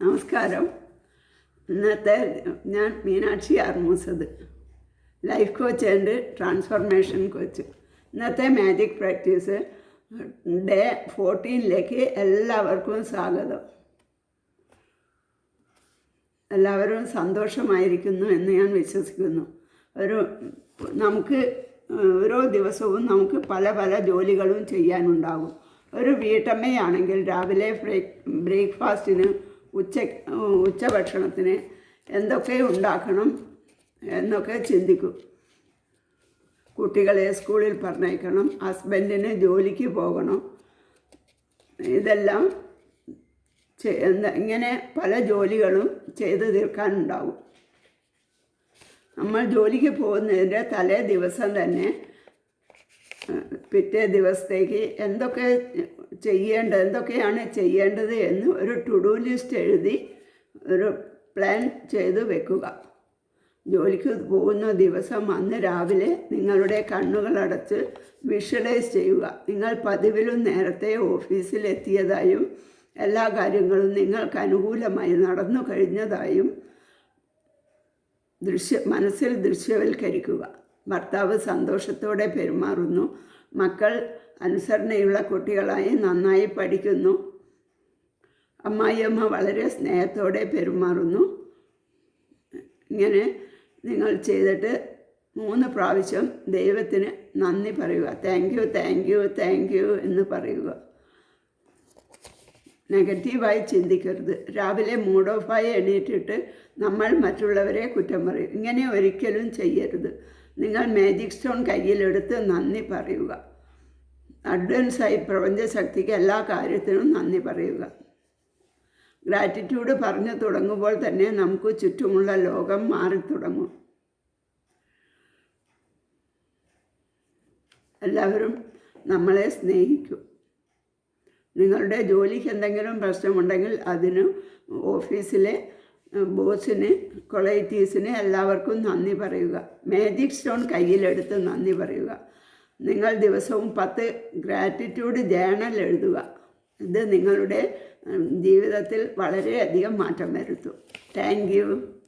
നമസ്കാരം. ഇന്നത്തെ ഞാൻ Meenakshi ആർമൂസത് life coach and transformation coach ഇന്നത്തെ മാജിക് പ്രാക്ടീസ് ഡേ ഫോർട്ടീനിലേക്ക് എല്ലാവർക്കും സ്വാഗതം. എല്ലാവരും സന്തോഷമായിരിക്കുന്നു എന്ന് ഞാൻ വിശ്വസിക്കുന്നു. ഒരു നമുക്ക് ഓരോ ദിവസവും നമുക്ക് പല പല ജോലികളും ചെയ്യാനുണ്ടാകും. ഒരു വീട്ടമ്മയാണെങ്കിൽ രാവിലെ ബ്രേക്ക് ബ്രേക്ക്ഫാസ്റ്റിന് ഉച്ച ഉച്ചഭക്ഷണത്തിന് എന്തൊക്കെ ഉണ്ടാക്കണം എന്നൊക്കെ ചിന്തിക്കും. കുട്ടികളെ സ്കൂളിൽ പറഞ്ഞയക്കണം ഹസ്ബൻഡിന് ജോലിക്ക് പോകണം. ഇതെല്ലാം ഇങ്ങനെ പല ജോലികളും ചെയ്തു തീർക്കാനുണ്ടാവും. നമ്മൾ ജോലിക്ക് പോകുന്നതിന്റെ തലേ ദിവസം തന്നെ പിറ്റേ ദിവസത്തേക്ക് എന്തൊക്കെ ചെയ്യേണ്ടത് എന്തൊക്കെയാണ് ചെയ്യേണ്ടത് എന്ന് ഒരു ടു ഡു ലിസ്റ്റ് എഴുതി ഒരു പ്ലാൻ ചെയ്ത് വെക്കുക. ജോലിക്ക് പോകുന്ന ദിവസം അന്ന് രാവിലെ നിങ്ങളുടെ കണ്ണുകളടച്ച് വിഷ്വലൈസ് ചെയ്യുക. നിങ്ങൾ പതിവിലും നേരത്തെ ഓഫീസിൽ എത്തിയതായും എല്ലാ കാര്യങ്ങളും നിങ്ങൾക്ക് അനുകൂലമായി നടന്നു കഴിഞ്ഞതായും ദൃശ്യ മനസ്സിൽ ദൃശ്യവൽക്കരിക്കുക. ഭർത്താവ് സന്തോഷത്തോടെ പെരുമാറുന്നു. മക്കൾ അനുസരണയുള്ള കുട്ടികളായി നന്നായി പഠിക്കുന്നു. അമ്മായിയമ്മ വളരെ സ്നേഹത്തോടെ പെരുമാറുന്നു. ഇങ്ങനെ നിങ്ങൾ ചെയ്തിട്ട് മൂന്ന് പ്രാവശ്യം ദൈവത്തിന് നന്ദി പറയുക. Thank you thank you thank you എന്ന് പറയുക. നെഗറ്റീവായി ചിന്തിക്കരുത്. രാവിലെ മൂഡ് ഓഫായി എണീറ്റിട്ട് നമ്മൾ മറ്റുള്ളവരെ കുറ്റം പറയും. ഇങ്ങനെ ഒരിക്കലും ചെയ്യരുത്. നിങ്ങൾ മാജിക് സ്റ്റോൺ കയ്യിലെടുത്ത് നന്ദി പറയുക. അഡ്വാൻസായി പ്രപഞ്ചശക്തിക്ക് എല്ലാ കാര്യത്തിനും നന്ദി പറയുക. ഗ്രാറ്റിറ്റ്യൂഡ് പറഞ്ഞു തുടങ്ങുമ്പോൾ തന്നെ നമുക്ക് ചുറ്റുമുള്ള ലോകം മാറി തുടങ്ങും എല്ലാവരും നമ്മളെ സ്നേഹിക്കും. നിങ്ങളുടെ ജോലിക്ക് എന്തെങ്കിലും പ്രശ്നമുണ്ടെങ്കിൽ അതിന് ഓഫീസിലെ ബോസിന് കൊളൈറ്റീസിന് എല്ലാവർക്കും നന്ദി പറയുക. മാജിക് സ്റ്റോൺ കയ്യിലെടുത്ത് നന്ദി പറയുക. നിങ്ങൾ ദിവസവും പത്ത് ഗ്രാറ്റിറ്റ്യൂഡ് ജേണൽ എഴുതുക. ഇത് നിങ്ങളുടെ ജീവിതത്തിൽ വളരെയധികം മാറ്റം വരുത്തും. Thank you.